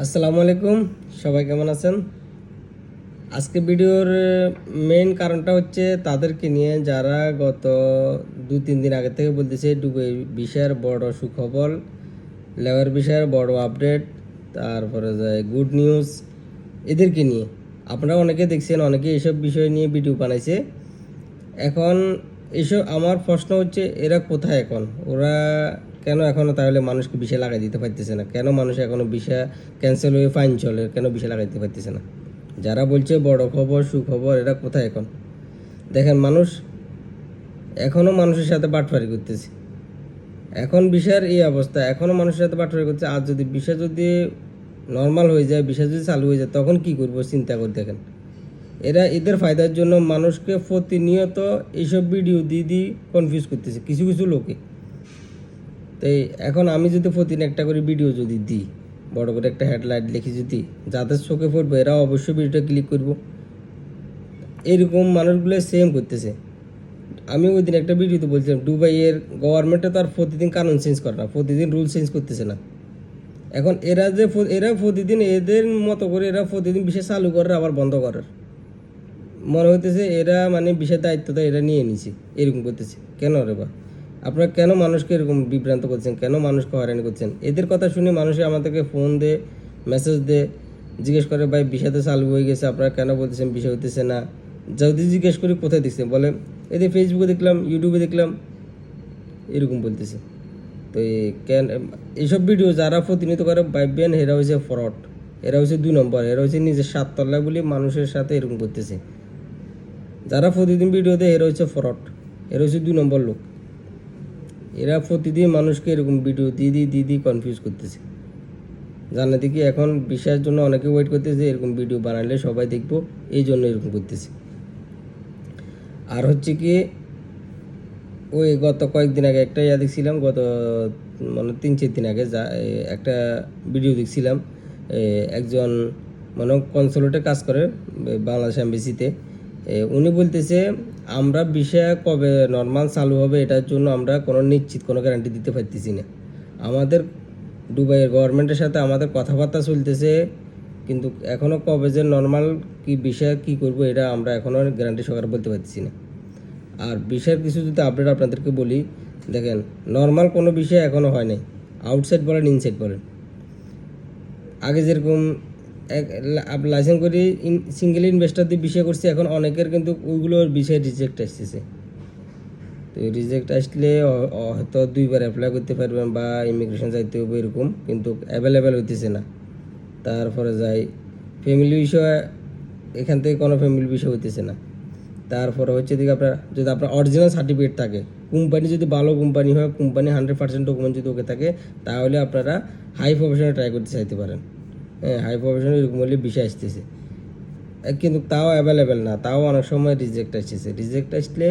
আসসালামু আলাইকুম, সবাই কেমন আছেন? আজকে ভিডিওর মেইন কারণটা হচ্ছে তাদেরকে নিয়ে যারা গত দু তিন দিন আগে থেকে বলতেছে, ডুবে বিষয়ের বড় সুখবর, লেবার বিষয়ের বড় আপডেট তারপরে যায় গুড নিউজ এদেরকে নিয়ে। আপনারা অনেকে দেখছেন, অনেকে এসব বিষয় নিয়ে ভিডিও বানাইছে। এখন এসব, আমার প্রশ্ন হচ্ছে, এরা কোথায় এখন? ওরা কেন এখনও তাহলে মানুষকে বিষে লাগাই দিতে পারতেছে না? কেন মানুষ এখনও বিষা ক্যান্সেল হয়ে ফাইন চলে? কেন বিষে লাগাই দিতে পারতেছে না? যারা বলছে বড় খবর, সুখবর, এরা কোথায় এখন? দেখেন মানুষ এখনও মানুষের সাথে বাটফারি করতেছে। এখন বিষয়ের এই অবস্থা, এখনও মানুষের সাথে বাটফারি করছে আর যদি বিষয় যদি নর্মাল হয়ে যায় বিষয় যদি চালু হয়ে যায়, তখন কি করব? চিন্তা করে দেখেন। এরা এদের ফায়দার জন্য মানুষকে প্রতিনিয়ত এইসব ভিডিও দিয়ে দিয়ে কনফিউজ করতেছে, কিছু কিছু লোকে। তাই এখন আমি যদি প্রতিদিন একটা করে ভিডিও যদি দিই, বড় করে একটা হেডলাইট লিখি যদি, যাদের চোখে পড়বে এরা অবশ্যই ভিডিওটা ক্লিক করব। এরকম মানুষগুলো সেম করতেছে। আমি ওই দিন একটা ভিডিওতে বলছিলাম, দুবাইয়ের গভর্নমেন্টে তো আর প্রতিদিন কানুন চেঞ্জ করে না, প্রতিদিন রুল চেঞ্জ করতেছে না। এখন এরা যে এরা প্রতিদিন এদের মতো করে এরা প্রতিদিন বিশেষ চালু করে আবার বন্ধ করার। মনে হইতেছে এরা মানে বিশেষ দায়িত্বটা এরা নিয়ে নিছে, এরকম করতেছে। কেন রে বা? আপনারা কেন মানুষকে এরকম বিভ্রান্ত করছেন? কেন মানুষকে হয়রানি করছেন? এদের কথা শুনে মানুষ আমাদেরকে ফোন দে মেসেজ দে, জিজ্ঞেস করে, ভাই বিষাতে চালু হয়ে গেছে, আপনারা কেন বলতেছেন বিষয় হইতেছে না? যদি জিজ্ঞেস করি, কোথায় দেখছেন? বলে এদের ফেসবুকে দেখলাম ইউটিউবে দেখলাম, এরকম বলতেছে। তো কেন এইসব ভিডিও যারা প্রতিনিয়ত করে ভাববেন এরা হচ্ছে ফ্রড এরা হচ্ছে দুই নম্বর, এরা হচ্ছে নিজের সাততলা বলে মানুষের সাথে এরকম করতেছে। যারা প্রতিদিন ভিডিও দেয়, এরা হচ্ছে ফ্রড এরা হচ্ছে দুই নম্বর লোক। এরা প্রতিদিন মানুষকে এরকম ভিডিও দিয়ে দিয়ে কনফিউজ করতেছে। জানা দেখি এখন বিশ্বাসের জন্য অনেকে ওয়েট করতেছে, এরকম ভিডিও বানালে সবাই দেখব, এই জন্য এরকম করতেছে। আর হচ্ছে কি, ওই গত কয়েকদিন আগে একটা ইয়া দেখছিলাম, গত মানে তিন, চার দিন আগে যা একটা ভিডিও দেখছিলাম একজন মানে কনসুলেটে কাজ করে বাংলাদেশ এমবিসিতে উনি বলতেছে, আমরা বিষয় কবে নর্মাল চালু হবে এটার জন্য আমরা কোনো নিশ্চিত কোনো গ্যারান্টি দিতে পারতেছি না। আমাদের দুবাইয়ের গভর্নমেন্টের সাথে আমাদের কথাবার্তা চলতেছে, কিন্তু এখনও কবে যে নর্মাল কি বিষয় কি করব এটা আমরা এখনও গ্যারান্টি সহকারে বলতে পারতেছি না। আর বিষয়ের কিছু যদি আপডেট আপনাদেরকে বলি, দেখেন নর্মাল কোনো বিষয় এখনও হয় নাই। আউটসাইড বলেন ইনসাইড বলেন। আগে যেরকম লাইসেন্স করে সিঙ্গেল ইনভেস্টার দিয়ে বিষয় করছে, এখন অনেকের কিন্তু ওইগুলোর বিষয়ে রিজেক্ট আসতেছে। তো রিজেক্ট আসলে হয়তো দুইবার অ্যাপ্লাই করতে পারবেন বা ইমিগ্রেশন যাইতে হবে এরকম, কিন্তু অ্যাভেলেবেল হইতেছে না। তারপরে যাই ফ্যামিলি বিষয়, এখান থেকে কোনো ফ্যামিলি বিষয় হইতেছে না। তারপরে হচ্ছে দিকে আপনার, যদি আপনার অরিজিনাল সার্টিফিকেট থাকে কোম্পানি যদি ভালো কোম্পানি হয় কোম্পানি হান্ড্রেড পার্সেন্ট ডকুমেন্ট যদি ওকে থাকে, তাহলে আপনারা হাই প্রফেশনে ট্রাই করতে চাইতে পারেন। হ্যাঁ হাই প্রফেশনে এরকম হলে আসতেছে। কিন্তু তাও অ্যাভেলেবেল না, তাও অনেক সময় রিজেক্ট আসতেছে। রিজেক্ট আসলে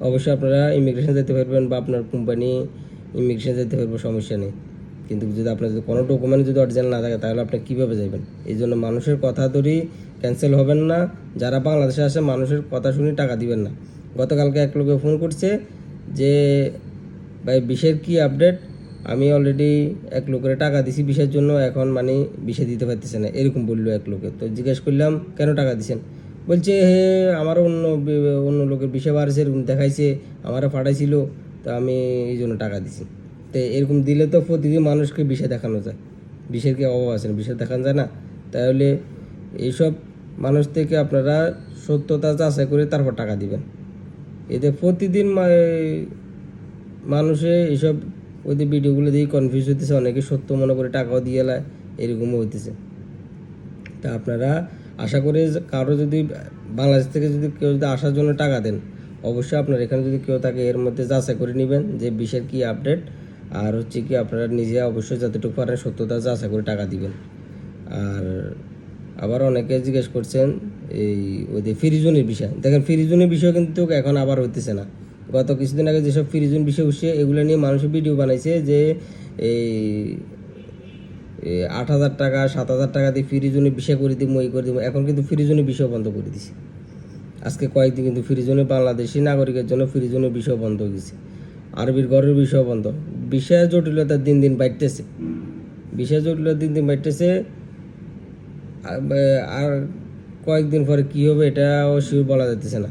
অবশ্যই আপনারা ইমিগ্রেশন যেতে পারবেন বা আপনার কোম্পানি ইমিগ্রেশন যেতে পারবে, সমস্যা নেই। কিন্তু যদি আপনার যদি কোনো ডকুমেন্ট যদি অরিজিনাল না থাকে, তাহলে আপনি কীভাবে যাবেন এই জন্য মানুষের কথা ধরেই ক্যান্সেল হবেন না। যারা বাংলাদেশে আসে, মানুষের কথা শুনে টাকা দিবেন না। গতকালকে এক লোকে ফোন করছে যে, ভাই বিশের কী আপডেট আমি অলরেডি এক লোকের টাকা দিছি বিষের জন্য, এখন মানে বিষে দিতে পারতেছে না, এরকম বলল এক লোকে। তো জিজ্ঞেস করলাম, কেন টাকা দিছেন? বলছে হে আমার অন্য অন্য লোকের বিষে বাড়ছে, এরকম দেখাইছে আমারও পাঠাইছিল তো আমি এই জন্য টাকা দিছি। তো এরকম দিলে তো প্রতিদিন মানুষকে বিষে দেখানো যায়। বিষের কি অভাব আছে না? বিষে দেখানো যায় না। তাহলে এইসব মানুষ থেকে আপনারা সত্যতা যাচাই করে তারপর টাকা দিবেন। এতে প্রতিদিন মানুষে এইসব ওই যে ভিডিওগুলো দিয়ে কনফিউজ হইতেছে, অনেকে সত্য মনে করে টাকাও দিয়ে এলায় এরকমও হইতেছে। তা আপনারা আশা করে কারও যদি, বাংলাদেশ থেকে যদি কেউ যদি আসার জন্য টাকা দেন, অবশ্যই আপনার এখানে যদি কেউ থাকে, এর মধ্যে যাচাই করে নেবেন যে বিষের কি আপডেট আর হচ্ছে কি আপনারা নিজে অবশ্যই যতটুকু পারেন সত্যতা যাচাই করে টাকা দিবেন। আর আবার অনেকে জিজ্ঞেস করছেন, এই ওদের ফ্রিজনের বিষয়, দেখেন ফ্রিজনের বিষয় কিন্তু এখন আবার হইতেছে না। গত কিছুদিন আগে যেসব ফ্রিজন বিষয় উঠছে এগুলো নিয়ে মানুষের ভিডিও বানাইছে যে এই আট হাজার টাকা, সাত হাজার টাকা দিয়ে ফ্রিজনে বিষয় করে দিব এই করে দিব এখন কিন্তু ফ্রিজনে বিষয় বন্ধ করে দিছে। আজকে কয়েকদিন কিন্তু ফ্রিজনে বাংলাদেশি নাগরিকের জন্য ফ্রিজনের বিষয় বন্ধ হয়ে গেছে। আরবির ঘরের বিষয় বন্ধ। বিষয় জটিলতা দিন দিন বাড়তেছে। বিষয় জটিলতা দিন দিন বাড়তেছে। আর কয়েকদিন পরে কী হবে এটাও শিওর বলা যাইতেছে না।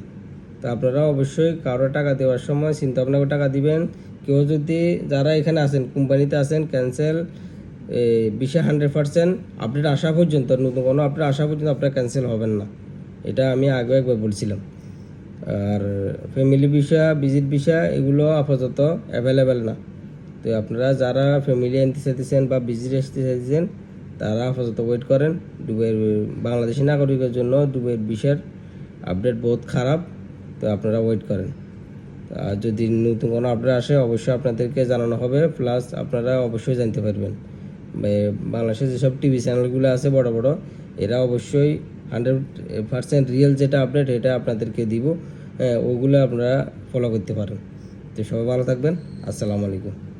তো আপনারা অবশ্যই কারও টাকা দেওয়ার সময় চিন্তা ভাবনা করে টাকা দিবেন। কেউ যদি যারা এখানে আছেন, কোম্পানিতে আছেন ক্যান্সেল বিশে হান্ড্রেড পার্সেন্ট আপডেট আসা পর্যন্ত, নতুন কোনো আপডেট আসা পর্যন্ত আপনারা ক্যান্সেল হবেন না। এটা আমি আগে একবার বলছিলাম। আর ফ্যামিলি ভিসা ভিজিট ভিসা এগুলো আপাতত অ্যাভেলেবেল না। তো আপনারা যারা ফ্যামিলি আনতে চাইতেছেন বা ভিজিট আসতে চাইতেছেন, তারা আপাতত ওয়েট করেন। দুবাইয়ের বাংলাদেশি নাগরিকের জন্য দুবাইয়ের ভিসার আপডেট বহুত খারাপ। তো আপনারা ওয়েট করেন। আর যদি নতুন কোনো আপডেট আসে, অবশ্যই আপনাদেরকে জানানো হবে। প্লাস আপনারা অবশ্যই জানতে পারবেন। বাংলাদেশের বাংলাদেশে যেসব টিভি চ্যানেলগুলো আছে বড় বড়, এরা অবশ্যই হান্ড্রেড পার্সেন্ট রিয়েল যেটা আপডেট এটা আপনাদেরকে দিব। ওগুলো আপনারা ফলো করতে পারেন। তো সবাই ভালো থাকবেন। আসসালামু আলাইকুম।